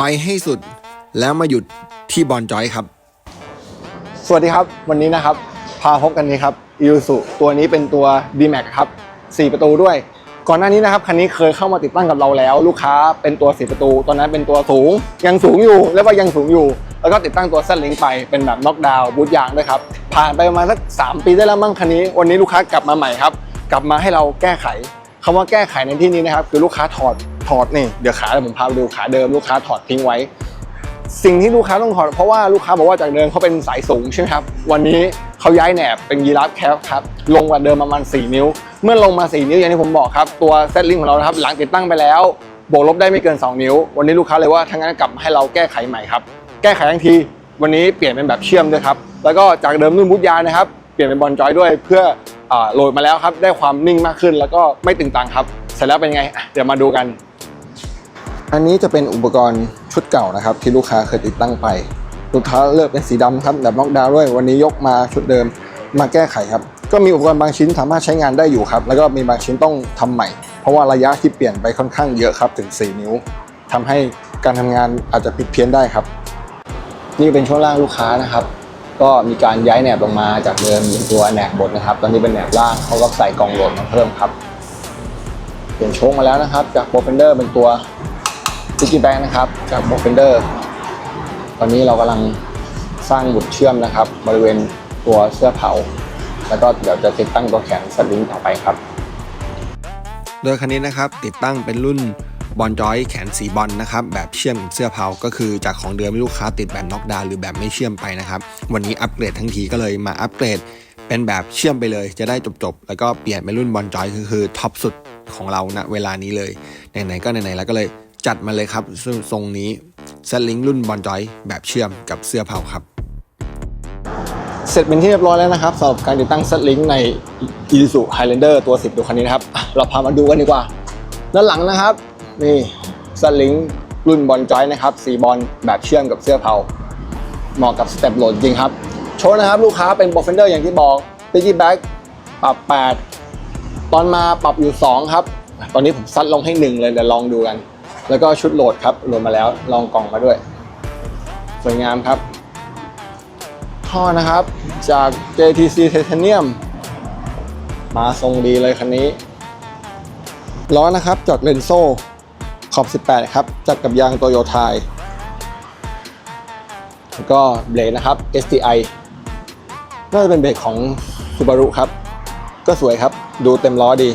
ไปให้สุดแล้วมาหยุดที่บอลจอยครับ สวัสดีครับ วันนี้นะครับ พาพบกันนี้ครับอิ s สุตัวนี้เป็นตัว d m a x ครับ 4 ประตูด้วย ก่อนหน้านี้นะครับ คันนี้เคยเข้ามาติดตั้งกับเราแล้ว ลูกค้าเป็นตัว 4 ประตู ตอนนั้นเป็นตัวสูง ยังสูงอยู่เรียกว่ายังสูงอยู่ แล้วก็ติดตั้งตัวเส้นลิงไปเป็นแบบน็อกดาวน์บูทยางด้วยครับ ผ่านไปประมาณสัก 3 ปีได้แล้วมั้งคันนี้ วันนี้ลูกค้ากลับมาใหม่ครับ กลับมาให้เราแก้ไขคำว่าแก้ไขในที่นี้นะครับ คือลูกค้าถอด ถอดนี่เดี๋ยวขาเดี๋ยวผมพาไปดูขาเดิมลูกค้าถอดทิ้งไว้ สิ่งที่ลูกค้าต้องถอดเพราะว่าลูกค้าบอกว่าจากเดิมเขาเป็นสายสูงใช่ไหมครับวันนี้เขาย้ายแหนบเป็นยีราฟแคปครับลงกว่าเดิมประมาณ 4 นิ้ว เมื่อลงมา 4 นิ้วอย่างที่ผมบอกครับตัวเซตลิงของเรานะครับหลังติดตั้งไปแล้วบวกลบได้ไม่เกิน 2 นิ้ว วันนี้ลูกค้าเลยว่าทั้างนั้นกลับให้เราแก้ไขใหม่ครับแก้ไขทันที วันนี้เปลี่ยนเป็นแบบเชื่อมด้วยครับแล้วก็จากเดิมนุ่นมุดยานะครับเปลี่ยนเป็นบอลจอยด้วยเพื่ออโหลดมาแล้วครับได้ความนิ่งมากขึ้น แล้วก็ไม่ตึงตังครับเสร็จแล้วเป็นไงเดี๋ยวมาดูกัน อันนี้จะเป็นอุปกรณ์ชุดเก่านะครับ ที่ลูกค้าเคยติดตั้งไปลูกค้าเลือกเป็นสีดำครับแบบน็อกดาวด้วยวันนี้ยกมาชุดเดิมมาแก้ไขครับ ก็มีอุปกรณ์บางชิ้นสามารถใช้งานได้อยู่ครับ แล้วก็มีบางชิ้นต้องทำใหม่ เพราะว่าระยะที่เปลี่ยนไปค่อนข้างเยอะครับถึง 4 นิ้วทำให้การทำงานอาจจะผิดเพี้ยนได้ครับ นี่เป็นช่วงล่างลูกค้านะครับ ก็มีการย้ายแหนบลงมาจากเดิมตัวแหนบบนนะครับ ตอนนี้เป็นแหนบล่างเขาก็ใส่กล่องโหลดมาเพิ่มครับ เปลี่ยนโชคมาแล้วนะครับ จากโปรเฟนเดอร์เป็นตัว ดิจิแบงค์นะครับจากโ o เฟนเดอร์ตอนนี้เรากำลังสร้างบุตรเชื่อมนะครับ บริเวณตัวเสื้อเผา แล้วก็เดี๋ยวจะติดตั้งตัวแขนสลิงต่อไปครับ โดยคันนี้นะครับติดตั้งเป็นรุ่นบอลจอยแขนสีบอลนะครับแบบเชื่อมกับเสื้อเผาก็คือจากของเดิมที่ลูกค้าติดแบบน็อกดาวหรือแบบไม่เชื่อมไปนะครับ วันนี้อัปเกรดทั้งทีก็เลยมาอัปเกรดเป็นแบบเชื่อมไปเลยจะได้จบๆ แล้วก็เปลี่ยนเป็นรุ่นบอลจอยคือคือท็อปสุดของเราณเวลานี้เลยไหนๆก็ไหนๆแล้วก็เลย จัดมาเลยครับทรงนี้เซตลิงรุ่นบอลจอย แบบเชื่อมกับเสื้อเผาครับ เสร็จเป็นที่เรียบร้อยแล้วนะครับสำหรับการติดตั้งสลิงใน Isuzu Highlander ตัว 10 ตัวคันนี้นะครับ เราพามาดูกันดีกว่า ด้านหลังนะครับ นี่สลิงรุ่นบอลจอยนะครับสีบอลแบบเชื่อมกับเสื้อเผาเหมาะกับสเต็ปโหลดจริงครับโชว์นะครับลูกค้าเป็นโปรเฟนเดอร์อย่างที่บอกดิจิแบ็กปรับ 8 ตอนมาปรับอยู่ 2 ครับ ตอนนี้ผมซัดลงให้ 1 เลยเดี๋ยวลองดูกัน แล้วก็ชุดโหลดครับโหลดมาแล้วลองกล่องมาด้วย สวยงามครับ ท่อนะครับจาก JTC Titanium มาทรงดีเลยคันนี้ ล้อนะครับจากเลนโซ่ขอบ 18 ครับ จัดกับยางโตโยไทยแล้วก็เบรกนะครับ STI น่าจะเป็นเบรกของ Subaru ครับ ก็สวยครับ ดูเต็มล้อดี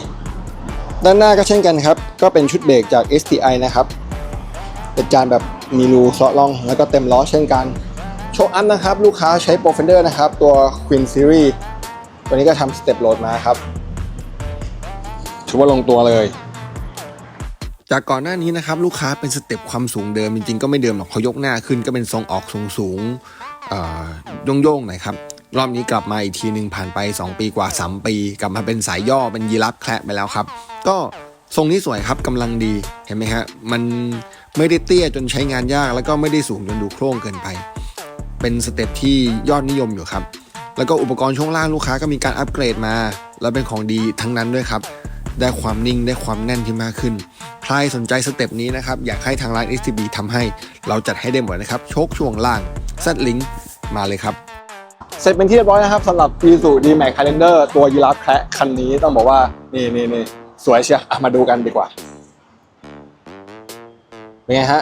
ด้านหน้าก็เช่นกันครับ ก็เป็นชุดเบรกจาก STI นะครับ เป็นจานแบบมีรูเซาะล่อง แล้วก็เต็มล้อเช่นกัน โชว์อัพนะครับ ลูกค้าใช้ p r o f e n d e r นะครับ ตัว Queen Series ตัวนี้ก็ทำสเต็ปโหลดมาครับถือว่าลงตัวเลย จากก่อนหน้านี้นะครับ ลูกค้าเป็นสเต็ปความสูงเดิม จริงๆก็ไม่เดิมหรอกเขายกหน้าขึ้นก็เป็นทรงออกสูงสูงๆเอ่อโย่งๆหน่อยครับ รอบนี้กลับมาอีกทีหนึ่งผ่านไป 2 ปีกว่า 3 ปี กลับมาเป็นสายย่อเป็นยีราฟแคระไปแล้วครับ ก็ทรงนี้สวยครับกำลังดีเห็นไหมฮะมันไม่ได้เตี้ยจนใช้งานยาก แล้วก็ไม่ได้สูงจนดูโคร่งเกินไป เป็นสเต็ปที่ยอดนิยมอยู่ครับ แล้วก็อุปกรณ์ช่วงล่างลูกค้าก็มีการอัปเกรดมา แล้วเป็นของดีทั้งนั้นด้วยครับ ได้ความนิ่งได้ความแน่นที่มากขึ้น ใครสนใจสเต็ปนี้นะครับ อยากให้ทางร้าน STB ทำให้ เราจัดให้ได้หมดนะครับ โชคช่วงล่างซ e ลิงมาเลยครับ เสร็จเป็นที่เรียบร้อยนะครับสำหรับ Isuzu D-Max Highlander ตัวยีราฟแคระคันนี้ต้องบอกว่านี่นี่นี่สวยเชียวมาดูกันดีกว่าเป็นไงฮะ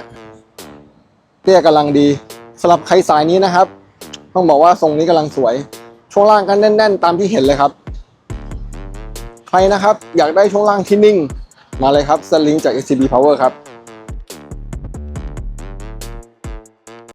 เตี้ยกำลังดีสำหรับใครสายนี้นะครับ ต้องบอกว่าทรงนี้กำลังสวย ช่วงล่างก็แน่น ๆ ตามที่เห็นเลยครับ ใครนะครับอยากได้ช่วงล่างที่นิ่ง มาเลยครับสลิงจาก SCB Power ครับ